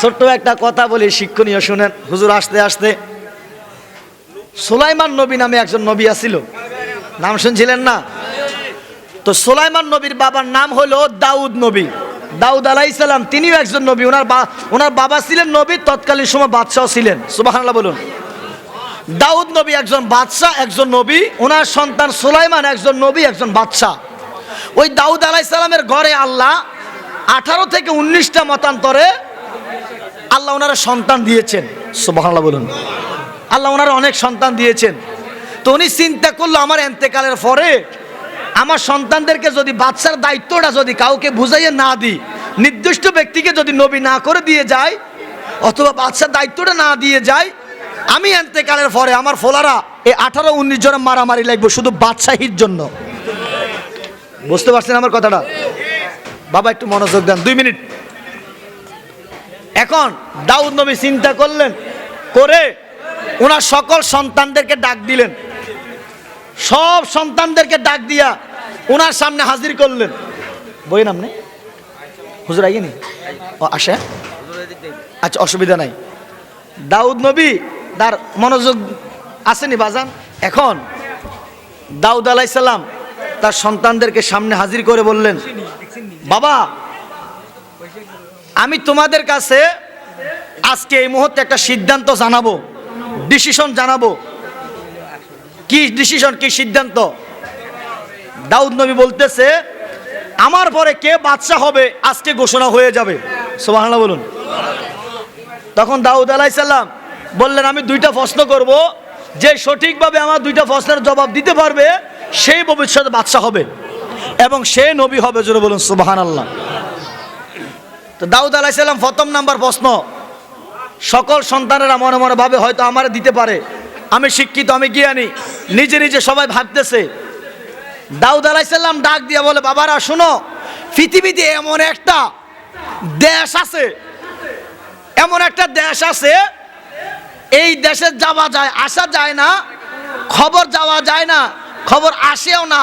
ছোট্ট একটা কথা বলি, শিক্ষণীয় শুনেন। হুজুর আসতে আসতে, সুলাইমান নবী নামে একজন নবী আছিল। নাম শুনছিলেন না? তো সুলাইমান নবীর বাবার নাম হলো দাউদ নবী। দাউদ আলাইসালাম তিনিও একজন নবী। ওনার ওনার বাবা ছিলেন নবী, তৎকালীন সময় বাদশাহ ছিলেন। সুবাহান্লাহ বলুন। দাউদ নবী একজন বাদশাহ, একজন নবী। ওনার সন্তান সুলাইমান, একজন নবী, একজন বাদশাহ। ওই দাউদ আলাইসালামের ঘরে আল্লাহ আঠারো থেকে উনিশটা মতান্তরে আল্লাহ ওনারা সন্তান দিয়েছেন। সুবাহান্লাহ বলুন। আল্লাহ ওনারা অনেক সন্তান দিয়েছেন। তো উনি চিন্তা করল, আমার এন্তেকালের পরে আমার সন্তানদেরকে যদি বাচ্চার দায়িত্বটা যদি কাউকে বুঝাইয়ে না দিই, নির্দিষ্ট ব্যক্তিকে যদি নবী না করে দিয়ে যায়, অথবা বাচ্চার দায়িত্বটা না দিয়ে যায়, আমি এন্তেকালের পরে আমার ফোলারা এই আঠারো উনিশ জনের মারামারি লাগবে শুধু বাদশাহীর জন্য। বুঝতে পারছেন আমার কথাটা? বাবা, একটু মনোযোগ দেন। দুই মিনিট। এখন দাউদ নবী চিন্তা করলেন, করে ওনার সকল সন্তানদেরকে ডাক দিলেন। সব সন্তানদেরকে ডাক দিয়া ওনার সামনে হাজির করলেন। বই নাম নেই? হুজুর ও, আসে? আচ্ছা অসুবিধা নাই। দাউদ নবী তার মনোযোগ আসেনি বাজান। এখন দাউদ আলাইসাল্লাম তার সন্তানদেরকে সামনে হাজির করে বললেন, বাবা আমি তোমাদের কাছে আজকে এই মুহূর্তে একটা সিদ্ধান্ত জানাব ডিসিশন জানাব। কি ডিসিশন কি সিদ্ধান্ত? দাউদ নবী বলতেছে, আমার পরে কে বাদশা হবে আজকে ঘোষণা হয়ে যাবে। সোহানা বলুন। তখন দাউদ আলাইসাল্লাম বললেন, আমি দুইটা প্রশ্ন করব। যে সঠিকভাবে আমার দুইটা প্রশ্নের জবাব দিতে পারবে, সেই ভবিষ্যতে বাদশা হবে এবং সে নবী হবে। জোরে বলুন সুবাহান আল্লাহ তো দাউদ আলাইসাল্লাম প্রথম নাম্বার প্রশ্ন, সকল সন্তানেরা মনে মনে ভাবে হয়তো আমার দিতে পারে। আমি শিক্ষিত, আমি জ্ঞানী, নিজে নিজে সবাই ভাবতেছে। দাউদ আলাইসাল্লাম ডাক দিয়ে বলে, বাবারা, শুনো, পৃথিবীতে এমন একটা দেশ আছে, এমন একটা দেশ আছে, এই দেশে যাওয়া যায়, আসা যায় না, খবর যাওয়া যায় না, খবর আসেও না।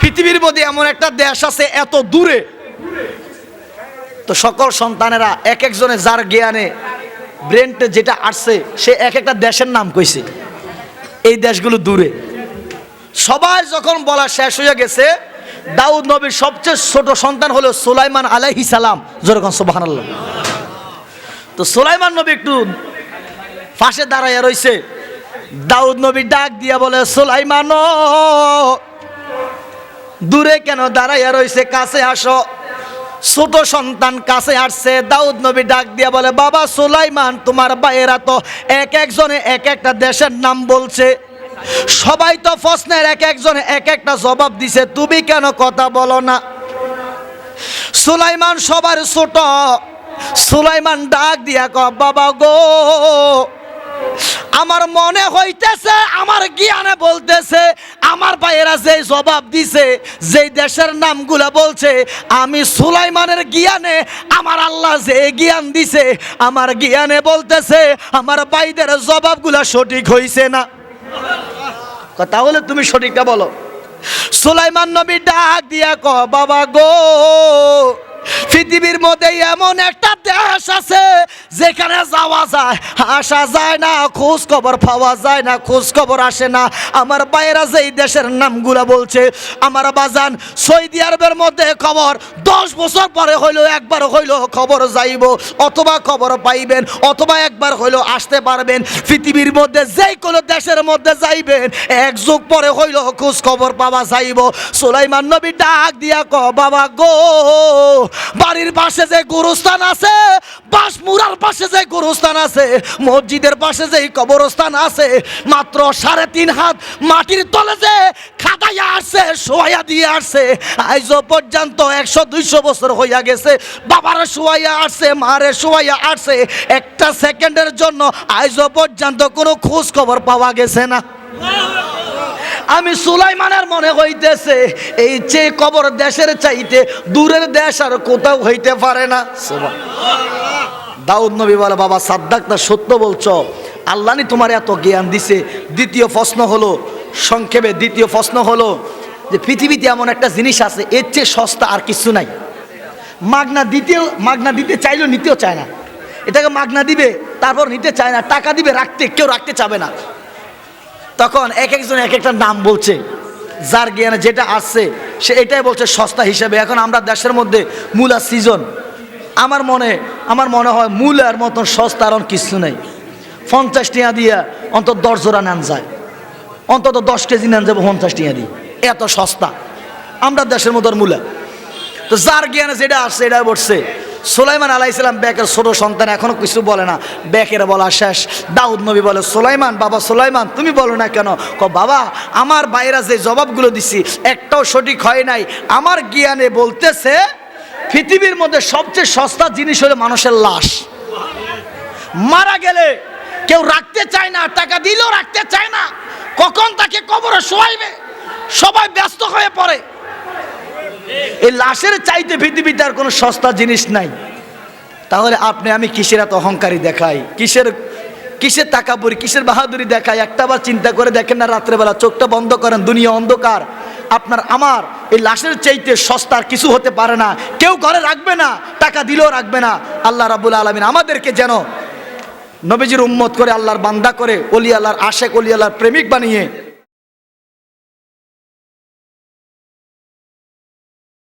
পৃথিবীর মধ্যে এমন একটা দেশ আছে এত দূরে তো সকল সন্তানেরা এক একজনে যার জ্ঞানে ব্রেনটে যেটা আসছে, সে এক একটা দেশের নাম কইছে। এই দেশগুলো দূরে। সবাই যখন বলা শেষ হয়ে গেছে, দাউদ নবীর সবচেয়ে ছোট সন্তান হলো সুলাইমান আলাইহি সালাম। যেরকম সুবাহান তো সুলাইমান নবী একটু পাশে দাঁড়াইয়া রইছে। দাউদ নবী ডাক দিয়া বলে, সুলাইমান, দূরে কেন দাঁড়াইয়া রইছে? কাছে আসো। ছোট সন্তান কাছে আসছে, দাউদ নবী ডাক দিয়া বলে, বাবা সুলাইমান, তোমার ভাইয়েরা তো এক একজনে এক একটা দেশের নাম বলছে। সবাই তো প্রশ্নের এক একজনে এক একটা জবাব দিছে, তুমি কেন কথা বলো না? সুলাইমান সবার ছোট। সুলাইমান ডাক দিয়া ক বাবা গো আমার মনে হইতেছে, আমার জ্ঞানে বলতেছে, আমার ভাইয়েরা যে জবাব দিছে, যেই দেশের নামগুলা বলছে, আমি সুলাইমানের জ্ঞানে, আমার আল্লাহ যে জ্ঞান দিছে, আমার জ্ঞানে বলতেছে, আমার ভাইদের জবাবগুলা সঠিক হইছে না। তাহলে তুমি সঠিকটা বলো। সুলাইমান নবী ডাক দিয়া ক বাবা গো পৃথিবীর মধ্যে এমন একটা দেশ আছে যেখানে যাওয়া যায়, আসা যায় না খোঁজ খবর পাওয়া যায় না খোঁজ খবর আসে না। আমার বাইরা যেই দেশের নামগুলা বলছে, আমার বাজান, সৌদি আরবের মধ্যে খবর দশ বছর পরে হইল, একবার হইল খবর যাইব, অথবা খবর পাইবেন, অথবা একবার হইল আসতে পারবেন। পৃথিবীর মধ্যে যেই কোনো দেশের মধ্যে যাইবেন, এক যুগ পরে হইল খোঁজ খবর পাওয়া যাইব। সুলাইমান নবী ডাক দিয়া ক বাবা গো বাড়ির পাশে যে গুরুস্থান আছে বাঁশমুরার পাশে যে গুরুস্থান আছে, মসজিদের পাশে যে কবরস্থান আছে, মাত্র সাড়ে তিন হাত মাটির তলে যে খাদাইয়া আসছে শোয়া দিয়ে আসছে, আইজ পর্যন্ত একশো, দুইশো বছর হইয়া গেছে, বাবার শোয়াইয়া আসছে, মারে শোয়াইয়া আসছে, একটা সেকেন্ডের জন্য আইজ পর্যন্ত কোনো খোঁজ খবর পাওয়া গেছে না। আমি সুলাইমানের মনে হইতেছে, এই যে কবর দেশের চাইতে দূরের দেশ আর কোথাও হইতে পারে না। দাউদ নবী বলে, বাবা, সাদ্দাক তা সত্য বলছ? আল্লাহ তোমার এত জ্ঞান দিছে। দ্বিতীয় প্রশ্ন হলো, সংক্ষেপে দ্বিতীয় প্রশ্ন হলো যে, পৃথিবীতে এমন একটা জিনিস আছে, এর চেয়ে সস্তা আর কিছু নাই। মাগনা দ্বিতীয় মাগনা দিতে চাইলেও নিতেও চায় না। এটাকে মাগনা দিবে, তারপর নিতে চায় না। টাকা দিবে, রাখতে, কেউ রাখতে চাবে না। তখন এক একজন এক একটা নাম বলছে। যার জ্ঞানে যেটা আসছে সে এটাই বলছে সস্তা হিসেবে। এখন আমরা দেশের মধ্যে মূলা সিজন আমার মনে আমার মনে হয় মূলার মতন সস্তা আর কিছু নেই। পঞ্চাশ টিয়া দিয়া অন্তত দশ জোড়া নেন যায়। অন্তত দশ কেজি নেন যাব পঞ্চাশ টিয়া দিয়ে। এত সস্তা। আমরা দেশের মতো মূলা। তো যার জ্ঞানে যেটা আসছে এটা বলছে সোলাইমান আলাইসালাম ব্যাকের ছোট সন্তান, এখনও কিছু বলে না। ব্যাকের বলা শেষ। দাউদ নবী বলে, সোলাইমান, বাবা সোলাইমান, তুমি বলো না কেন? ক বাবা, আমার বাইরা যে জবাবগুলো দিছি, একটাও সঠিক হয় নাই। আমার জ্ঞানে বলতেছে, পৃথিবীর মধ্যে সবচেয়ে সস্তা জিনিস হলো মানুষের লাশ। মারা গেলে কেউ রাখতে চায় না, টাকা দিলেও রাখতে চায় না। কখন তাকে কবরে শোয়াইবে? সবাই ব্যস্ত হয়ে পড়ে। এই লাশের চাইতে পৃথিবীতে আর কোনো সস্তা জিনিস নাই। তাহলে আপনি, আমি কিসের এত অহংকারী দেখাই? কিসের কিসের তাকাপুরি কিসের বাহাদুরি দেখাই? একটাবার চিন্তা করে দেখেন না রাত্রেবেলা, চোখটা বন্ধ করেন, দুনিয়া অন্ধকার। আপনার, আমার এই লাশের চাইতে সস্তার কিছু হতে পারে না। কেউ ঘরে রাখবে না, টাকা দিলেও রাখবে না। আল্লাহ রাবুল আলমিন আমাদেরকে যেন নবীজির উম্মত করে আল্লাহর বান্দা করে অলি আল্লাহর আশেক অলি আল্লাহর প্রেমিক বানিয়ে